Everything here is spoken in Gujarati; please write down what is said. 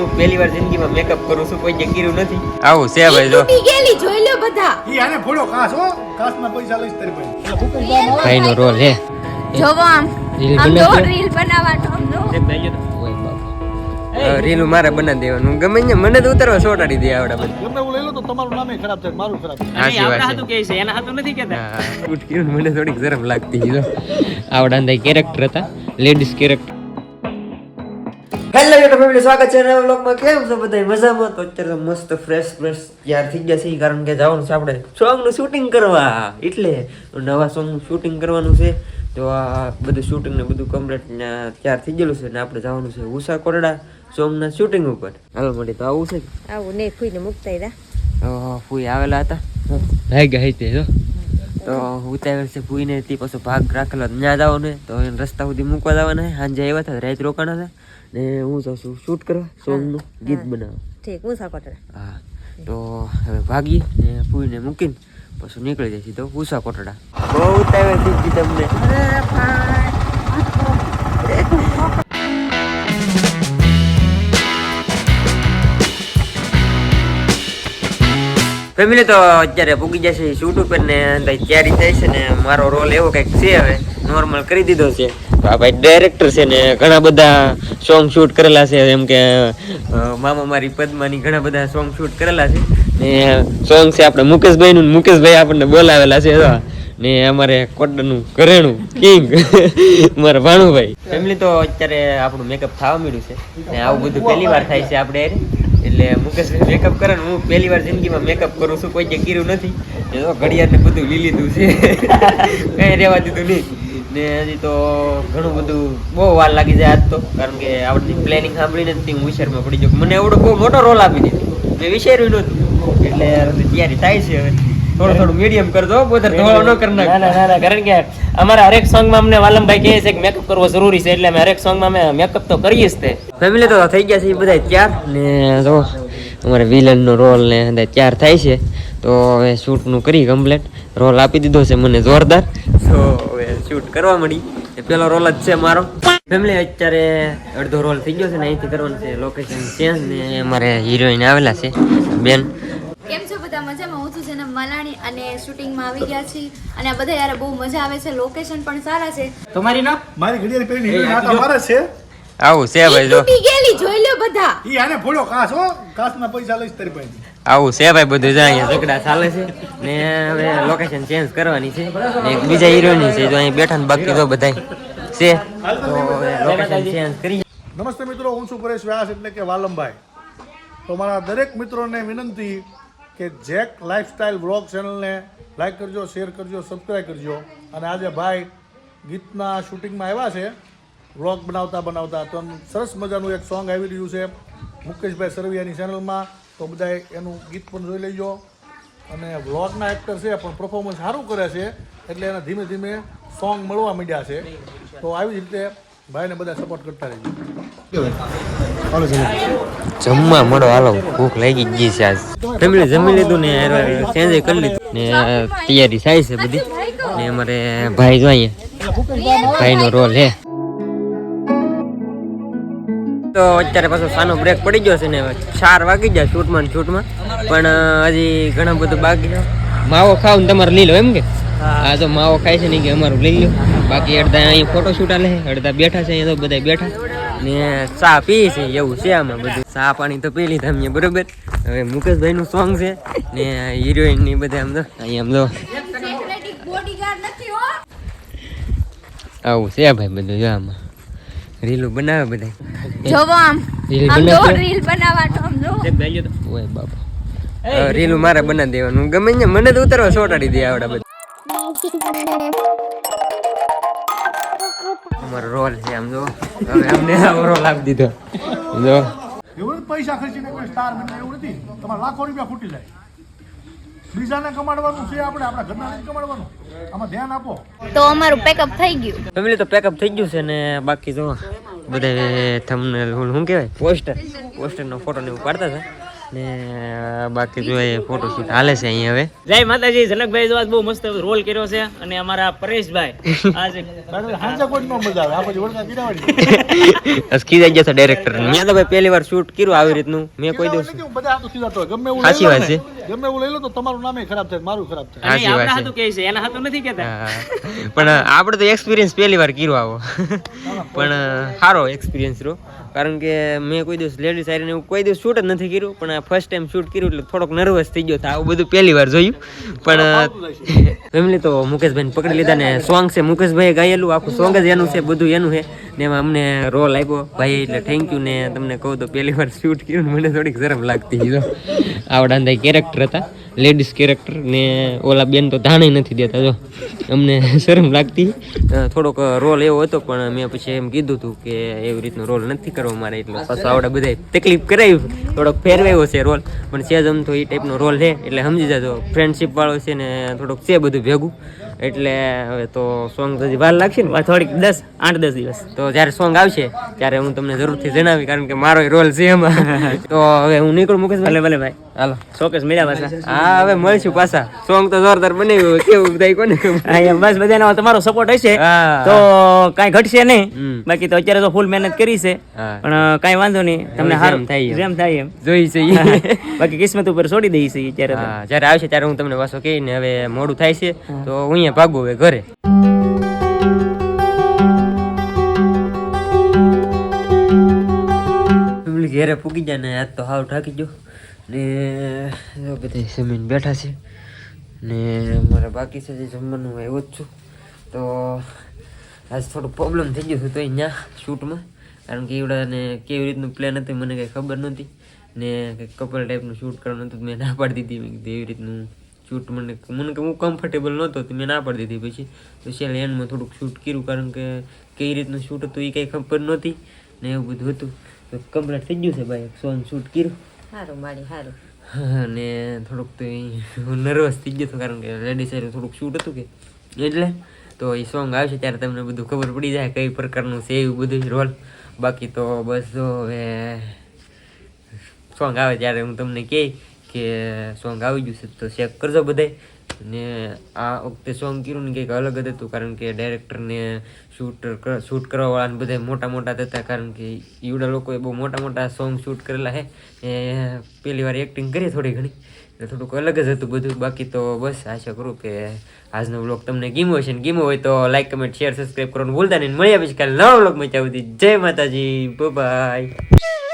હું પહેલી વાર જિંદગીમાં મેકઅપ કરું છું કોઈ કર્યું નથી. આવું છે ભાઈ જો. ગયેલી જોઈ લો બધા. ઈ આને ફોડો કાસ હો. કાચના પૈસા લઈશ તારી ભાઈ ભાઈ નો રોલ હે જોવો આમ. રીલ આમ જો રીલ બનાવવાનો આમ જો રીલું મારે બનાવી દેવાનું. ગમે ને મને તો ઉતારવા સોટાડી દે આવડા બધા. ગમે હું લઈ લો તો તમારું નામે ખરાબ થાય મારું ખરાબ થાય. હતું કે છે. એના હતું નથી કર્યું ને મને થોડીક શરમ લાગતી જો. આવડા કેરેક્ટર હતા ladies character hello YouTube family સ્વાગત છે નવા વ્લોગમાં કેમ છો બધા મજામાં? તો અત્યારે તો મસ્ત ફ્રેશ ફ્રેશ તૈયાર થઈ ગયા છે કારણ કે જવાનું છે આપણે સોંગનું શૂટિંગ કરવા. એટલે નવા સોંગનું શૂટિંગ કરવાનું છે. તો આ બધું શૂટિંગ ને બધું કમ્પ્લીટ તૈયાર થઈ ગયેલું છે ને આપણે જવાનું છે ઉષા કોરડા સોંગ ના શૂટિંગ ઉપર. હાલો મળી તો આવું છે. આવું ને ખુઈને મુકતા હતા ફૂઈ આવેલા હતા. ભાઈ ગયા તે તો ત્યાં છે ફૂઈને તે પાછો ભાગ રાખેલો હતો. ત્યાં જવાનું ને તો એને રસ્તા સુધી મૂકવા જવાના છે. સાંજે આવ્યા હતા રાત રોકાણા હતા. ને હું જાઉં છું શૂટ કરવા સોંગનું ગીત બનાવવા. ઠીક હું સાકોટરા હા તો હવે ભાગી ને ફૂઈને મૂકીને પછી નીકળી જાય તો ઉષા કોટડા બહુ ઉતાવળ થઈ તમને ફેમિલી તો અત્યારે પૂગી જશે શૂટ ઉપર ને તૈયારી થાય છે ને મારો રોલ એવો કંઈક છે હવે નોર્મલ કરી દીધો છે. ભાઈ ડાયરેક્ટર છે ને ઘણા બધા સોંગ શૂટ કરેલા છે એમ કે મામા મારી પદ્માની ઘણા બધા સોંગ શૂટ કરેલા છે. ને સોંગ છે આપણે મુકેશભાઈનું નું મુકેશભાઈ આપણને બોલાવેલા છે ને અમારે કોટનું ઘરેણું કિંગ મારા ભાણુભાઈ. ફેમિલી તો અત્યારે આપણું મેકઅપ થવા મળ્યું છે, ને આવું બધું પહેલી વાર થાય છે આપણે. એટલે મુકેશભાઈ મેકઅપ કરે ને હું પહેલી વાર જિંદગીમાં મેકઅપ કરું છું, કોઈ કર્યું નથી. તો ઘડિયાળને બધું લઈ લીધું છે. કંઈ રહેવા દીધું નહીં. ને હજી તો ઘણું બધું બહુ વાર લાગી જાય આજ તો, કારણ કે આવડતી પ્લેનિંગ સાંભળીને જ હું વિચારમાં પડી ગયો મને એવડો બહુ મોટો રોલ આપી દીધો. મેં વિચાર્યું નહોતું. એટલે તૈયારી થાય છે હવે. થોડું થોડું મીડિયમ કરજો બધા ધોળો ન કરી નાખ. ના ના કારણ કે અમારા હરેક સોંગમાં અમને વાલમભાઈ કહે છે કે મેકઅપ કરવો જરૂરી છે એટલે અમે હરેક સોંગમાં અમે મેકઅપ તો કરીએ જ તે. ફેમિલી તો થઈ ગયા છે બધા ચાર ને જો અમારે વિલન નો રોલ ને બધા ચાર થાય છે તો હવે શૂટનું કરી કમ્પ્લીટ રોલ આપી દીધો છે મને જોરદાર. તો હવે શૂટ કરવા મળી. એ પેલો રોલ જ છે મારો. ફેમિલી અત્યારે અડધો રોલ થઈ ગયો છે ને અહીંથી કરવાનું છે લોકેશન ચેન્જ ને અમારે હિરોઈન આવેલા છે બેન. મજામાં. હું છું જેને મલાણી અને શૂટિંગમાં આવી ગયા છીએ. અને આ બધા યાર બહુ મજા આવે છે. લોકેશન પણ સારા છે. તમારી ના મારી ઘડિયાળ પહેરીને નીકળી આટા મારે છે. આવું છે ભાઈ જો. તૂટી ગયેલી જોઈ લો બધા. ઈ આને ફોડો કાસ હો. કાચના પૈસા લઈશ તારી પાસે. આવું છે ભાઈ બધું જો અહીંયા ઝઘડા ચાલે છે. ને હવે લોકેશન ચેન્જ કરવાની છે. ને એક બીજા હીરોની છે જો અહીં બેઠા ને બાકી તો બધા છે. તો લોકેશન ચેન્જ કરી નમસ્તે મિત્રો હું છું પરેશ વ્યાસ એટલે કે વાલમભાઈ. તો મારા દરેક મિત્રોને વિનંતી કે જેક લાઈફસ્ટાઈલ વ્લોગ ચેનલને લાઈક કરજો, શેર કરજો, સબસ્ક્રાઈબ કરજો. અને આજે ભાઈ ગીતના શૂટિંગમાં આવ્યા છે, વ્લોગ બનાવતા બનાવતા. તો સરસ મજાનું એક સોંગ આવી રહ્યું છે, મુકેશભાઈ સરવિયાની ચેનલમાં. તો બધાએ એનું ગીત પણ જોઈ લેજો. અને વ્લોગના એક્ટર છે, પણ પરફોર્મન્સ સારું કરે છે, એટલે એને ધીમે ધીમે સોંગ મળવા માંડ્યા છે. તો આવી જ રીતે ભાઈને બધા સપોર્ટ કરતા રહેજો. જમવા મળો, હાલો, ભૂખ લાગી ગઈ છે આજ. ફેમિલી જમી લીધું ને ચેન્જ કરી લીધું. ને તૈયારી થાય છે બધી. ને અમારે ભાઈ જોઈએ. અહીંયા ભાઈનો રોલ હે તો અત્યારે પાછો સાનો બ્રેક પડી ગયો છે ને, ચાર વાગી જાય શૂટમાં ને શૂટમાં. પણ હજી ઘણું બધું બાકી માવો ખાવ ને તમારે લઈ લો એમ કે? હા તો માવો ખાય છે ને કે અમારું લઈ લો બાકી અડધા અહીં ફોટો શૂટ આલે અડધા બેઠા છે, અહીંયા તો બધા બેઠા. ને ચા પી છે એવું છે આમાં બધું. ચા પાણી તો પી લીધા અમે બરોબર? હવે મુકેશભાઈ નું સોંગ છે ને હિરોઈનની બધા આમ તો અહીંયા આમ તો. બોડીગાર્ડ નથી હો. આવું છે ભાઈ બધું જો આમાં. રીલું બનાવે બધા. જોવો આમ. રીલ બનાવે? રીલ બનાવવાનો આમ જો. ઓય બાપા. રીલું મારે બનાવી. દેવાનું. ગમે ને મને તો ઉતારવા સોટાડી દે આવડા બધા. અમારો રોલ છે આમ જો હવે અમને રોલ આપી દીધો. જો એવું પૈસા ખર્ચીને કોઈ સ્ટાર બને એવું નથી. તમારે લાખો રૂપિયા ફૂટી જાય. બીજાને કમાડવાનું છે આપણે આપણા ઘરના કમાડવાનું. આમાં ધ્યાન આપો. તો અમારું પેકઅપ થઈ ગયું. ફેમિલી તો પેકઅપ થઈ ગયું છે ને બાકી જો બધા થંબનેલ શું કહેવાય? પોસ્ટર પોસ્ટરનો ફોટો ને એવું પાડતા હતા. ને બાકી જો એ ફોટોશૂટ હાલે છે અહીં હવે. જય માતાજી જનકભાઈ જોવા બહુ મસ્ત રોલ કર્યો છે અને અમારા પરેશભાઈ. આજે અસકી જાય છે ડાયરેક્ટર મેં તો ભાઈ પહેલી વાર શૂટ કર્યું આવી રીતનું. મેં કોઈ દિવસ બધા તો ખીજાતો તો ગમે એવું સાચી વાત છે. ગમે એવું લઈ લો તો તમારું નામે ખરાબ થાય મારું ખરાબ થાય. સાચી વાત છે. કહે છે એના હાથું નથી કહેતા. પણ આપણે તો એક્સપિરિયન્સ પહેલી વાર કર્યો આવો. પણ સારો એક્સપિરિયન્સ રહ્યો. કારણ કે મેં કોઈ દિવસ લેડીઝ આવીને એવું કોઈ દિવસ શૂટ જ નથી કર્યું પણ આ ફર્સ્ટ ટાઈમ શૂટ કર્યું એટલે થોડોક નર્વસ થઈ ગયો આવું બધું પહેલી વાર જોયું. પણ ફેમિલી તો મુકેશભાઈને પકડી લીધા ને સોંગ છે મુકેશભાઈએ ગાયેલું આખું સોંગ જ એનું છે બધું એનું છે. ને એમાં અમને રોલ આપ્યો. ભાઈ એટલે થેન્ક યુ ને તમને કહું તો પહેલી વાર શૂટ કર્યું મને થોડીક શરમ લાગતી હતી આવડા કેરેક્ટર હતા. લેડીઝ કેરેક્ટર ને ઓલા બેન તો ધાણે નથી દેતા, જો. અમને શરમ લાગતી. થોડોક રોલ એવો હતો, પણ મેં પછી એમ કીધું હતું કે એવી રીતનો રોલ નથી કરવો મારે. એટલે પાછો આવડે બધા તકલીફ કરાવી. થોડોક ફેરવાયો છે રોલ. પણ સેજ આમ તો એ ટાઈપનો રોલ છે. એટલે સમજી જાજો ફ્રેન્ડશીપ વાળો છે ને થોડોક છે બધું ભેગું. એટલે હવે તો સોંગ હજી વાર લાગશે ને થોડીક દસ આઠ દસ દિવસ. તો જ્યારે સોંગ આવશે ત્યારે હું તમને જરૂરથી જણાવી કારણ કે મારો રોલ છે એમાં. તો હવે હું નીકળું મુકેશ ભલે ભલે ભાઈ. હાલો. ચોક્કસ મળ્યા પાછા. હા હવે મળશું પાછા. સોંગ તો જોરદાર બનાવ્યું. કેવું થાય કોને? બસ બધાનો તમારો સપોર્ટ હશે. તો કાંઈ ઘટશે નહીં. બાકી તો અત્યારે તો ફૂલ મહેનત કરી છે. પણ કાંઈ વાંધો નહીં. તમને હારું થાય. જેમ થાય એમ. જોઈ છે. બાકી કિસ્મત ઉપર છોડી દઈશ છે અત્યારે જ્યારે આવશે ત્યારે હું તમને પાછો કહીને હવે મોડું થાય છે. તો હું અહીંયા ભાગો હવે ઘરે. ઘેરે પૂગી જાય ને આજ તો હાવ ઠાકી ગયો. ને બધા જમીન બેઠા છે. ને મારે બાકી છે જે જમવાનું હું આવ્યો જ છું. તો આજ થોડું પ્રોબ્લેમ થઈ ગયું હતું તો અહીંયા શૂટમાં. કારણ કે એવડાને કેવી રીતનું પ્લાન હતું મને કંઈ ખબર નહોતી. ને કંઈક કપલ ટાઈપનું શૂટ કરવાનું હતું મેં ના પાડી દીધી. એવી રીતનું શૂટ મને મને કે હું કમ્ફર્ટેબલ નહોતો તો મેં ના પાડી દીધી પછી. છેલ્લે એન્ડમાં થોડુંક શૂટ કર્યું કારણ કે કઈ રીતનું શૂટ હતું એ કંઈ ખબર નહોતી ને એવું બધું હતું. તો કમ્પ્લીટ થઈ ગયું છે ભાઈ સોંગ શૂટ કર્યું. સારું મારી સારું ને થોડુંક તો હું નર્વસ થઈ ગયો હતો કારણ કે લેડીઝ થોડુંક શૂટ હતું કે. એટલે તો એ સોંગ આવશે ત્યારે તમને બધું ખબર પડી જાય કઈ પ્રકારનું છે એવું બધું રોલ બાકી તો બસ હવે સોંગ આવે ત્યારે હું તમને કહે કે સોંગ આવી ગયું છે, તો ચેક કરજો બધાય ને આ વખતે સોંગ કર્યું ને કંઈક અલગ જ હતું, કારણ કે ડાયરેક્ટરને શૂટ શૂટ કરવાવાળાને બધા મોટા મોટા હતા, કારણ કે ઈવડા લોકોએ બહુ મોટા મોટા સોંગ શૂટ કરેલા છે એ પહેલી વાર એક્ટિંગ કરી થોડી ઘણી થોડુંક અલગ જ હતું બધું. બાકી તો બસ આશા કરું કે આજનો બ્લોગ તમને ગીમો હશે ને ગીમો હોય તો લાઈક કમેન્ટ શેર સબસ્ક્રાઈબ કરવાનું ભૂલતા નહીં. મળ્યા પછી કાલે નવા બ્લોગમાં જય માતાજી બાય